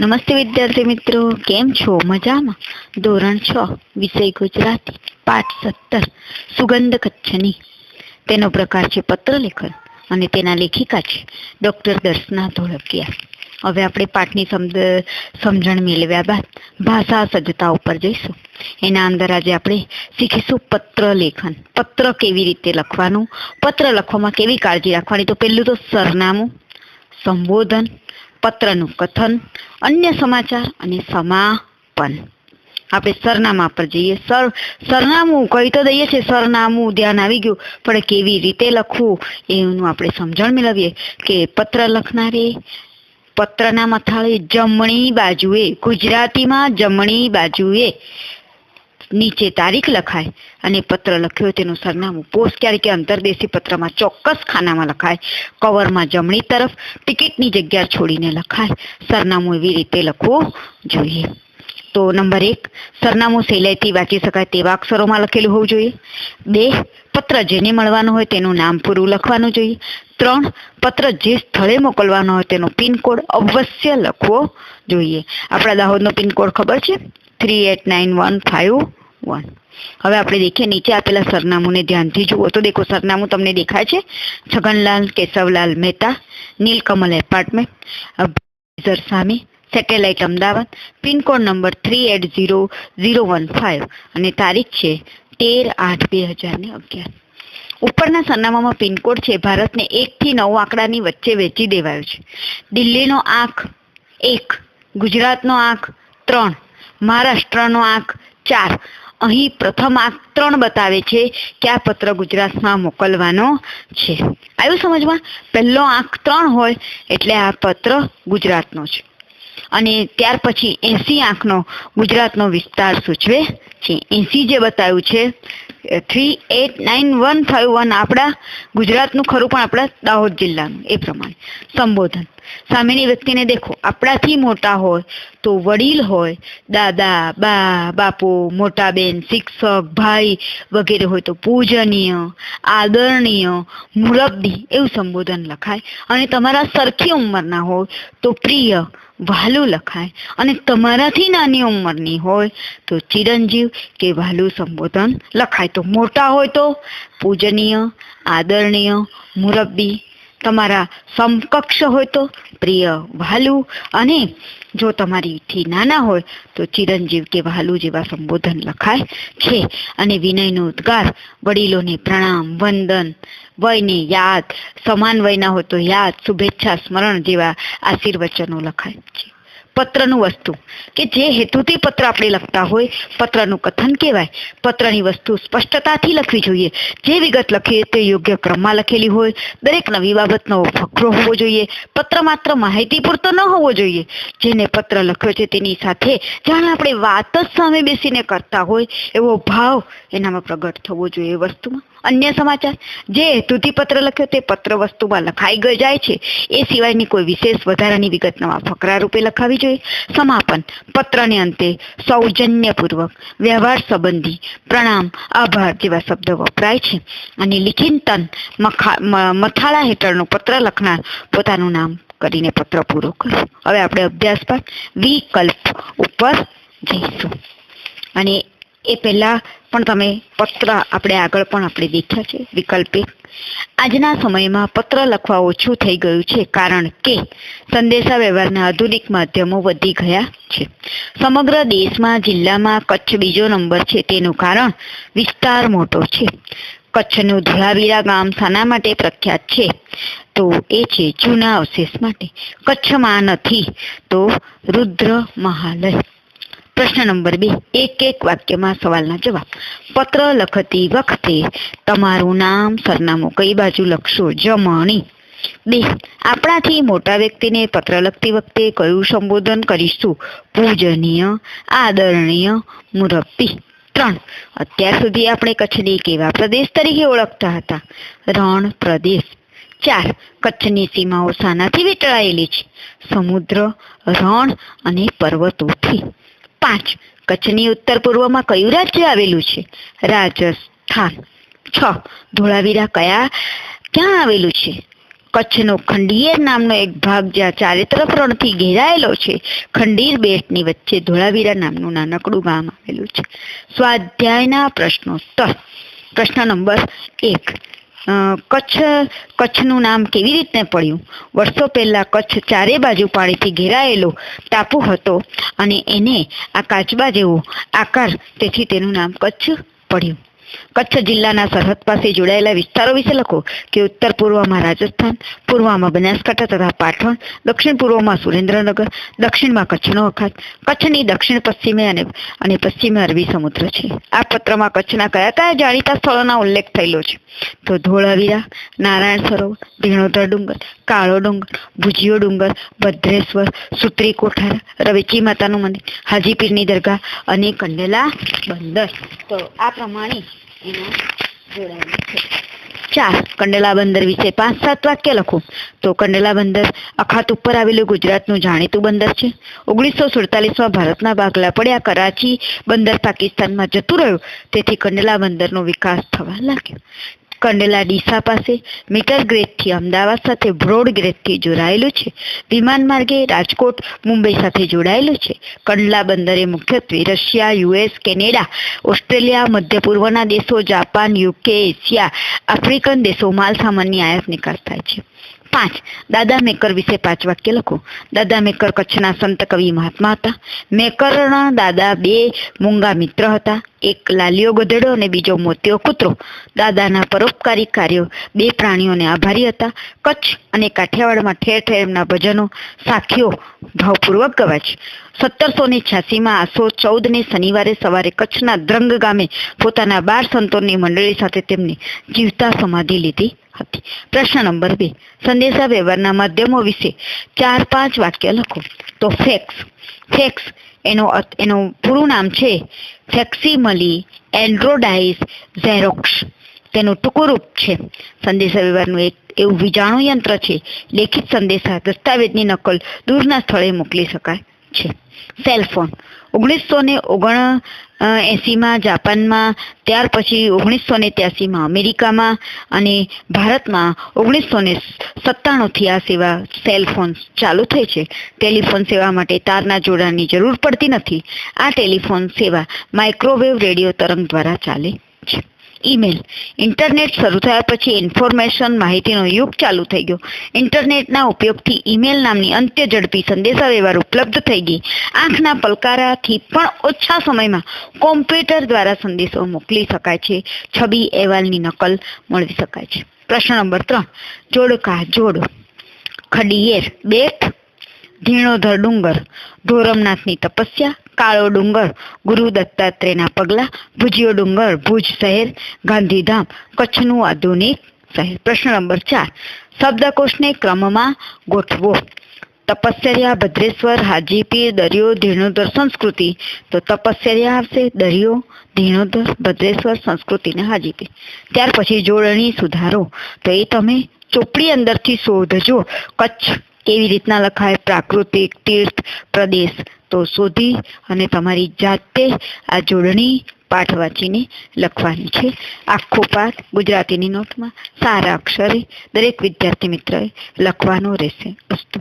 નમસ્તે વિદ્યાર્થી મિત્રો, કેમ છો? મજામાં? ધોરણ છ, વિષય ગુજરાતી, પાઠ સત્તર, સુગંધ કચ્છની. તેનો પ્રકાર છે પત્રલેખન અને તેના લેખિકા છે ડોક્ટર દર્શના ધોળકિયા. હવે આપણે પાઠની સમજ સમજણ મેળવ્યા બાદ ભાષા સજ્જતા ઉપર જઈશું. એના અંદર આજે આપણે શીખીશું પત્ર લેખન પત્ર કેવી રીતે લખવાનું? પત્ર લખવામાં કેવી કાળજી રાખવાની? તો પહેલું તો સરનામું, સંબોધન પત્રનું કથન, અન્ય સમાચાર અને સમાપન. આપણે સરનામા પર જઈએ. સર, સરનામું કહી તો દઈએ છીએ, સરનામું ધ્યાન આવી ગયું. પણ કેવી રીતે લખવું એનું આપણે સમજણ મેળવીએ કે પત્ર લખનારે પત્રના મથાળે જમણી બાજુએ, ગુજરાતીમાં જમણી બાજુએ નીચે તારીખ લખાય અને પત્ર લખ્યો તેનું સરનામું પોસ્ટ ક્યારે કે અંતરદેશી પત્રમાં ચોક્કસ ખાનામાં લખાય. કવરમાં જમણી તરફ ટિકિટની જગ્યા છોડીને લખાય. સરનામું એવી રીતે લખવું જોઈએ. તો નંબર એક, સરનામું સહેલાઈથી વાંચી શકાય તેવા અક્ષરોમાં લખેલું હોવું જોઈએ. બે, પત્ર જેને મળવાનું હોય તેનું નામ પૂરું લખવાનું જોઈએ. ત્રણ પત્ર જે સ્થળે મોકલવાનો હોય તેનો પિનકોડ અવશ્ય લખવો જોઈએ. આપણા દાહોદનો પિનકોડ ખબર છે? Three eight nine one five one. હવે આપણે દેખીએ, નીચે આપેલા સરનામુંને ધ્યાનથી જુઓ. તો દેખો, સરનામું તમને દેખાય છે? છગનલાલ કેશવલાલ મહેતા, નીલકમલ એપાર્ટમેન્ટ સામે satellite Ahmedabad, pin code number three eight zero zero one five. અને તારીખ છે તેર આઠ બે હજાર ને અગિયાર. ઉપરના સરનામામાં પિનકોડ છે. ભારતને એકથી નવ આંકડાની વચ્ચે વેચી દેવાયો છે. દિલ્હીનો આંક એક, ગુજરાતનો આંક ત્રણ, મહારાષ્ટ્રનો આંક ચાર. અહીં પ્રથમ આંક ત્રણ બતાવે છે કે આ પત્ર ગુજરાતમાં મોકલવાનો છે. આવ્યું સમજમાં? પહેલો આંક ત્રણ હોય એટલે આ પત્ર ગુજરાતનો છે. અને ત્યાર પછી એસી આંકનો ગુજરાતનો વિસ્તાર સૂચવે છે. એસી જે બતાવ્યું છે three eight nine one five one આપણા ગુજરાતનું ખરું પણ આપણા દાહોદ જિલ્લાનું, એ પ્રમાણે. સંબોધન. સામેની વ્યક્તિને દેખો, આપણાથી મોટા હોય તો વડીલ હોય, દાદા, બા, બાપુ, મોટા બેન, શિક્ષક, ભાઈ વગેરે હોય તો પૂજનીય, આદરણીય, મુરબ્બી એવું સંબોધન લખાય. અને તમારા સરખી ઉંમરના હોય તો પ્રિય, વહાલું લખાય. અને તમારાથી નાની ઉંમરની હોય તો ચિરંજીવ કે વહાલું સંબોધન લખાય. તો મોટા હોય તો પૂજનીય, આદરણીય, મુરબ્બી તમારા સમકક્ષ હોય તો, પ્રિય વહાલું અને જો તમારીથી નાના હોય તો ચિરંજીવ કે વહાલું જેવા સંબોધન લખાય છે. અને વિનયનો ઉદ્ગાર વડીલોને પ્રણામ, વંદન, વયને યાદ, સમાન વયના હોય તો યાદ, શુભેચ્છા, સ્મરણ જેવા આશીર્વચનો લખાય છે. પત્રનું વસ્તુ. કે જે હેતુથી પત્ર આપણે લખતા હોય, પત્રનું કથન કહેવાય. પત્રની વસ્તુ સ્પષ્ટતાથી લખવી જોઈએ. જે વિગત લખીએ તે યોગ્ય ક્રમમાં લખેલી હોય. દરેક નવી બાબતનો ફકરો હોવો જોઈએ. પત્ર માત્ર માહિતી પૂરતો ન હોવો જોઈએ. જેને પત્ર લખ્યો છે તેની સાથે જાણે આપણે વાત જ સામે બેસીને કરતા હોય એવો ભાવ એનામાં પ્રગટ થવો જોઈએ વસ્તુમાં. અન્ય સમાચાર. જે હેતુથી લખ્યો તે પત્ર વસ્તુમાં લખાઈ ગઈ જાય છે. એ સિવાયની કોઈ વિશેષ વધારાની વિગત નવા ફકરા રૂપે લખાવી જોઈએ. સમાપન. પત્રને અંતે સૌજન્યપૂર્વક વ્યવહાર સંબંધી પ્રણામ, આભાર જેવા શબ્દો વપરાય છે. અને લિખિતન મથાળા હેઠળનું પત્ર લખનાર પોતાનું નામ કરીને પત્ર પૂરો કરો હવે આપણે અભ્યાસ પર વિકલ્પ ઉપર જઈશું. અને એ પહેલાં પણ તમે પત્ર આપણે આગળ પણ આપણે દેખ્યા છે વિકલ્પિક આજના સમયમાં પત્ર લખવા ઓછું થઈ ગયું છે, કારણ કે સંદેશા વ્યવહારના આધુનિક માધ્યમો વધી ગયા છે. સમગ્ર દેશમાં, જિલ્લામાં કચ્છ બીજો નંબર છે, તેનું કારણ વિસ્તાર મોટો છે. કચ્છનું ધોળાવીરા ગામ શાના માટે પ્રખ્યાત છે. તો એ છે જૂના અવશેષ માટે. કચ્છમાં નથી તો રુદ્ર મહાલય. પ્રશ્ન નંબર બે, એક એક વાક્યમાં સવાલના જવાબ. પત્ર લખતી વખતે તમારું નામ, સરનામું કઈ બાજુ લખશો? જમણી. બે, આપણાથી મોટા વ્યક્તિને પત્ર લખતી વખતે કયું સંબોધન કરીશું? પૂજનીય, આદરણીય, મુરબ્બી. ત્રણ, અત્યાર સુધી આપણે કચ્છને કેવા પ્રદેશ તરીકે ઓળખતા હતા? રણ પ્રદેશ. ચાર, કચ્છની સીમાઓ શાનાથી વીંટળાયેલી છે. સમુદ્ર, રણ અને પર્વતોથી. પાંચ. કચ્છની ઉત્તર પૂર્વમાં કયું રાજ્ય આવેલું છે? રાજસ્થાન. છ. ધોળાવીરા કયા? ક્યાં આવેલું છે? કચ્છનો ખંડિયેર નામનો એક ભાગ જ્યાં ચારે તરફ રણથી ઘેરાયેલો છે. ખંડીર બેટની વચ્ચે ધોળાવીરા નામનું નાનકડું ગામ આવેલું છે. સ્વાધ્યાયના પ્રશ્નોત્તર. પ્રશ્ન નંબર એક. કચ્છ, કચ્છનું નામ કેવી રીતે પડ્યું? વર્ષો પહેલાં કચ્છ ચારે બાજુ પાણીથી ઘેરાયેલો ટાપુ હતો અને એને આ કાચબા જેવો આકાર તેથી તેનું નામ કચ્છ પડ્યું. કચ્છ જિલ્લાના સરહદ પાસે જોડાયેલા વિસ્તારો વિશે લખો કે ઉત્તર પૂર્વમાં રાજસ્થાન, પૂર્વમાં બનાસકાંઠા તથા પાટણ, દક્ષિણ પૂર્વમાં સુરેન્દ્રનગર, દક્ષિણમાં કચ્છનો અખાત. કચ્છની દક્ષિણ પશ્ચિમે અને અને પશ્ચિમે અરબી સમુદ્ર છે. આ પત્રમાં કચ્છના કયા કયા જાણીતા સ્થળોના ઉલ્લેખ થયેલો છે? તો ધોળાવીરા, નારાયણ સરોવર ધીણોધર ડુંગર, કાળો ડુંગર, ભુજિયો ડુંગર, ભદ્રેશ્વર સુત્રી કોઠારા રવેચી માતાનું મંદિર, હાજીપીરની દરગાહ અને કંડેલા બંદર. તો આ પ્રમાણે એમાં જોડાયેલું ચાર, કંડલા બંદર વિશે પાંચ, સાત વાક્ય લખો. તો કંડલા બંદર અખાત ઉપર આવેલું ગુજરાતનું જાણીતું બંદર છે. ઓગણીસો સુડતાલીસમાં ભારતના ભાગલા પડ્યા કરાચી બંદર પાકિસ્તાનમાં જતું રહ્યું. તેથી કંડલા બંદરનો વિકાસ થવા લાગ્યો. કંડલા ડીસા પાસે મીટર ગ્રેડથી અમદાવાદ સાથે બ્રોડ ગ્રેડથી જોડાયેલું છે. વિમાન માર્ગે રાજકોટ, મુંબઈ સાથે જોડાયેલું છે. કંડલા બંદરે મુખ્યત્વે રશિયા, યુએસ, કેનેડા, ઓસ્ટ્રેલિયા મધ્ય પૂર્વના દેશો, જાપાન, યુકે, એશિયા, આફ્રિકન દેશો માલ સામાનની આયાત નિકાસ થાય છે. પાંચ. દાદા મેકર વિશે પાંચ વાક્ય લખો? દાદા મેકર કચ્છના સંત કવિ મહાત્મા હતા. મેકરના દાદા બે મૂંગા મિત્ર હતા. એક લાલિયો ગધેડો અને બીજો મોતિયો કૂતરો. દાદાના પરોપકારી કાર્યો બે પ્રાણીઓને આભારી હતા. કચ્છ અને કાઠિયાવાડમાં ઠેર ઠેર એમના ભજનો, સાખીઓ ભાવપૂર્વક ગવાય છે. સત્તરસો ને છ્યાસીમાં આસો ચૌદ ને શનિવારે સવારે કચ્છના દ્રંગ ગામે પોતાના બાર સંતોની મંડળી સાથે તેમની જીવતા સમાધિ લીધી હતી. પ્રશ્ન નંબર બે સંદેશા વ્યવહારના માધ્યમો વિશે ચાર પાંચ વાક્ય લખો. તો ફેક્સ ફેક્સ, એનો એનું પૂરું નામ છે ફેક્સિમલી એન્ડ્રોડાઇઝ ઝેરોક્સ તેનું ટૂંકું રૂપ છે. સંદેશા વ્યવહારનું એક એવું વીજાણુ યંત્ર છે. લેખિત સંદેશા દસ્તાવેજની નકલ દૂરના સ્થળે મોકલી શકાય. છે. સેલફોન ઓગણીસો ને ઓગણ એંસીમાં જાપાનમાં, ત્યાર પછી ઓગણીસો ને ત્યાસીમાં અમેરિકામાં અને ભારતમાં ઓગણીસો ને સત્તાણુંથી આ સેવા સેલ ફોન ચાલુ થઈ છે. ટેલિફોન સેવા માટે તારના જોડાણની જરૂર પડતી નથી. આ ટેલિફોન સેવા માઇક્રોવેવ રેડિયો તરંગ દ્વારા ચાલે છે. ઈમેલ ઇન્ટરનેટ શરૂ થયા પછી ઇન્ફોર્મેશન માહિતીનો યુગ ચાલુ થઈ ગયો. ઇન્ટરનેટના ઉપયોગથી ઈમેલ નામની અંત્ય ઝડપી સંદેશાવ્યવહાર ઉપલબ્ધ થઈ ગઈ. આંખના પલકારાથી પણ ઓછા સમયમાં કોમ્પ્યુટર દ્વારા સંદેશો મોકલી શકાય છે. છબી અહેવાલની નકલ મેળવી શકાય છે. પ્રશ્ન નંબર ત્રણ. જોડકા જોડ. ખડીયેર બેટ. ધીણોધર ડુંગર. ધોરમનાથની તપસ્યા. કાળો ડુંગર, ગુરુ દત્તાત્રેયના પગલા, ભુજિયો ડુંગર, ભુજ શહેર, ગાંધીધામ, કચ્છનું આધુનિક શહેર. પ્રશ્ન નંબર ચાર, શબ્દકોશને ક્રમમાં ગોઠવો. તપશ્ચર્યા, ભદ્રેશ્વર, હાજીપીર, દરિયો, ધીણોધર સંસ્કૃતિ. તો તપશ્ચર્યા આવશે દરિયો, ધીણોધર, ભદ્રેશ્વર સંસ્કૃતિ ને હાજીપીર. ત્યાર પછી જોડણી સુધારો. તો એ તમે ચોપડી અંદરથી શોધજો કચ્છ કેવી રીતના લખાય, પ્રાકૃતિક તીર્થ, પ્રદેશ. તો શોધી અને તમારી જાતે આ જોડણી પાઠ વાંચીને લખવાની છે. આખો પાઠ ગુજરાતીની નોટમાં સારા અક્ષરે દરેક વિદ્યાર્થી મિત્રએ લખવાનો રહેશે. અસ્તુ